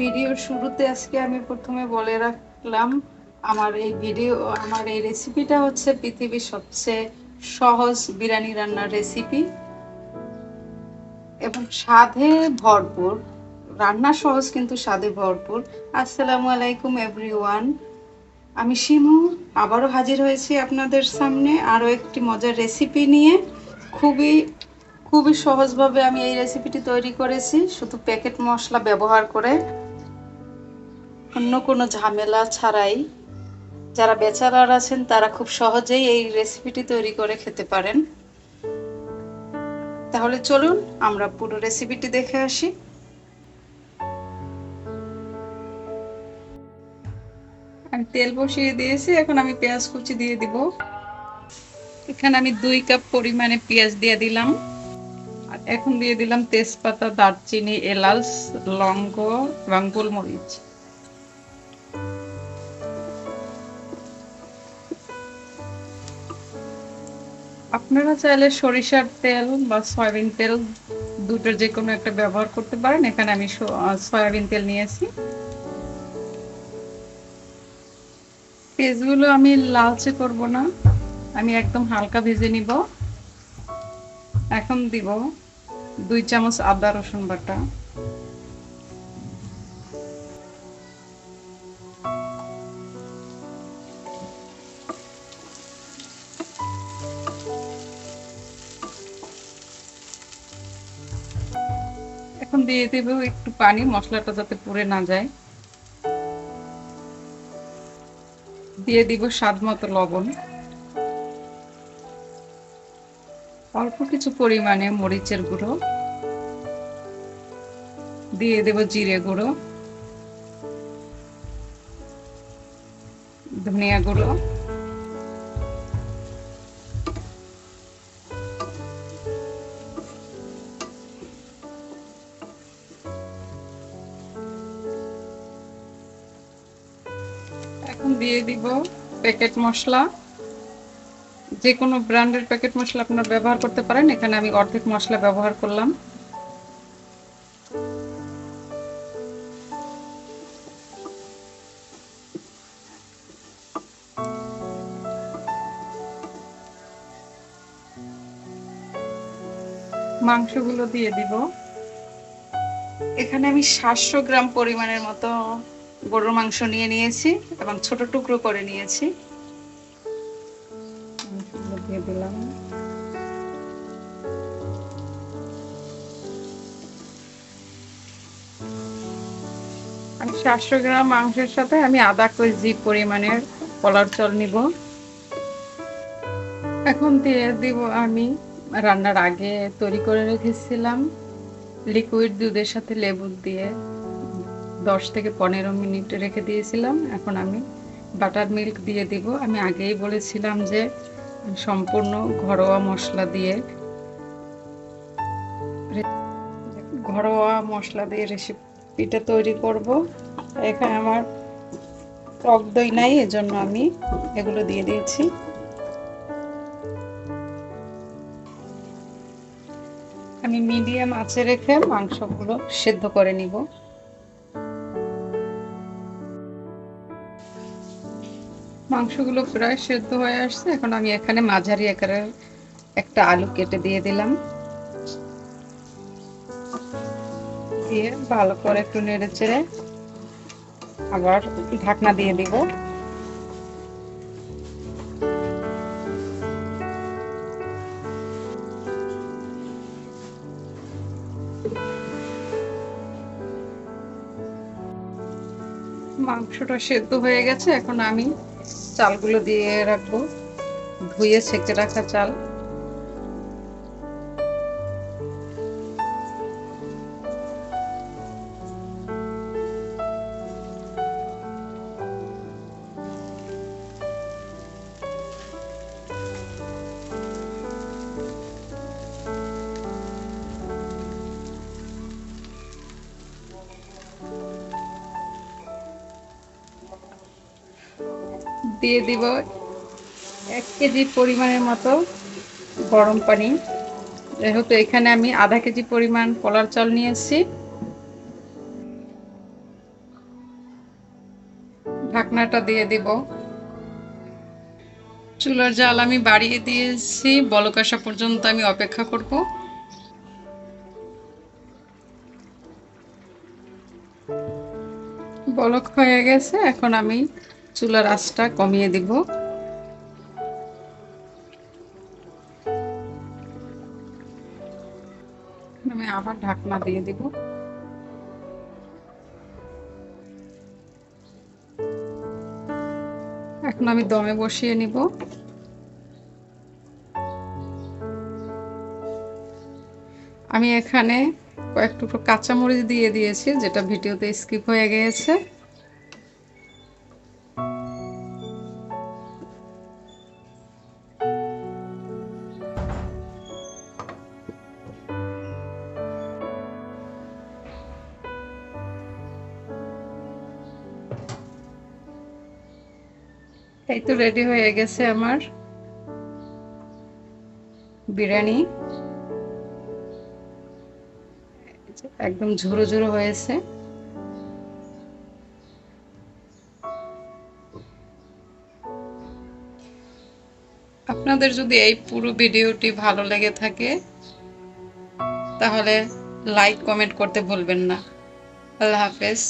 ভিডিওর শুরুতে আজকে আমি প্রথমে বলে রাখলাম, আমার এই ভিডিও আমার এই রেসিপিটা হচ্ছে পৃথিবীর সবচেয়ে সহজ বিরিয়ানি রান্নার রেসিপি এবং স্বাদে ভরপুর, রান্না সহজ কিন্তু স্বাদে ভরপুর। আসসালামু আলাইকুম এভরিওয়ান আমি শিমু, আবারও হাজির হয়েছি আপনাদের সামনে আরও একটি মজার রেসিপি নিয়ে। খুবই খুবই সহজভাবে আমি এই রেসিপিটি তৈরি করেছি, শুধু প্যাকেট মশলা ব্যবহার করে। অন্য কোনো ঝামেলা ছাড়াই যারা বেচারার আছেন, তারা খুব সহজেই এই রেসিপিটি তৈরি করে খেতে পারেন। তাহলে চলুন, আমরা পুরো রেসিপিটি দেখে আসি। আমি তেল বসিয়ে দিয়েছি, এখন আমি পেঁয়াজ কুচি দিয়ে দিব। এখানে আমি দুই কাপ পরিমাণে পেঁয়াজ দিয়ে দিলাম। আর এখন দিয়ে দিলাম তেজপাতা, দারচিনি, এলাচ, লঙ্গ এবং গোলমরিচ। আপনারা চাইলে সরিষার তেল বা সয়াবিন তেল দুটোর যে কোনো একটা ব্যবহার করতে পারেন। এখানে আমি সয়াবিন তেল নিয়েছি। পেঁয়াজগুলো আমি লালচে করব না। আমি একদম হালকা ভেজে নিব। এখন দিব দুই চামচ আদা রসুন বাটা। দিয়ে দেব, একটু পানি, মশলাটা যাতে পুড়ে না যায়। দিয়ে দিব স্বাদ মতো লবণ। অল্প কিছু পরিমাণে মরিচের গুঁড়ো। দিয়ে দেব জিরে গুঁড়ো। ধনিয়া গুঁড়ো। দিয়ে দিব প্যাকেট মশলা। যে কোনো ব্র্যান্ডের প্যাকেট মশলা আপনারা ব্যবহার করতে পারেন। এখানে আমি অর্ধেক মশলা ব্যবহার করলাম। মাংসগুলো দিয়ে দিব। এখানে আমি সাতশো গ্রাম পরিমাণের মতো গরুর মাংস নিয়ে নিয়েছি এবং ছোট টুকরো করে নিয়েছি। সাতশো গ্রাম মাংসের সাথে আমি আধা কেজি পরিমাণের কলার চল নিব। এখন দিয়ে দিব আমি রান্নার আগে তৈরি করে রেখেছিলাম। লিকুইড দুধের সাথে লেবু দিয়ে। দশ থেকে পনেরো মিনিট রেখে দিয়েছিলাম। এখন আমি বাটার মিল্ক দিয়ে দিব। আমি আগেই বলেছিলাম যে সম্পূর্ণ ঘরোয়া মশলা দিয়ে ঘরোয়া মশলা দিয়ে রেসিপিটা তৈরি করব। এখানে আমার টক দই নাই, এজন্য আমি এগুলো দিয়ে দিয়েছি। আমি মিডিয়াম আঁচে রেখে মাংসগুলো সেদ্ধ করে নিব। মাংসগুলো প্রায় সেদ্ধ হয়ে আসছে। এখন আমি এখানে মাঝারি আকারের একটা আলু কেটে দিয়ে দিলাম। দিয়ে ভালো করে একটু নেড়ে চেড়ে আবার ঢাকনা দিয়ে দিব। মাংসটা সেদ্ধ হয়ে গেছে। এখন আমি চালগুলো দিয়ে রাখব। ধুয়ে ছেঁকে রাখা চাল। দিয়ে দিব এক কেজি পরিমাণের মতো গরম পানি। যেহেতু এখানে আমি আধা কেজি পরিমাণ কলার চাল নিয়েছি। ঢাকনাটা দিয়ে দিব। চুলার জাল আমি বাড়িয়ে দিয়েছি। বলক আসা পর্যন্ত আমি অপেক্ষা করব। বলক হয়ে গেছে। এখন আমি চুলার আঁচটা কমিয়ে দিব। আমি আবার ঢাকনা দিয়ে দিব। এখন আমি দমে বসিয়ে নিব। আমি এখানে কয়েক টুকরো কাঁচামরিচ দিয়ে দিয়েছি, যেটা ভিডিওতে স্কিপ হয়ে গিয়েছে। এই তো রেডি হয়ে গেছে আমার বিরিয়ানি। একদম ঝুরো ঝুরো হয়েছে। আপনাদের যদি এই পুরো ভিডিওটি ভালো লেগে থাকে, তাহলে লাইক কমেন্ট করতে ভুলবেন না। আল্লাহ হাফেজ।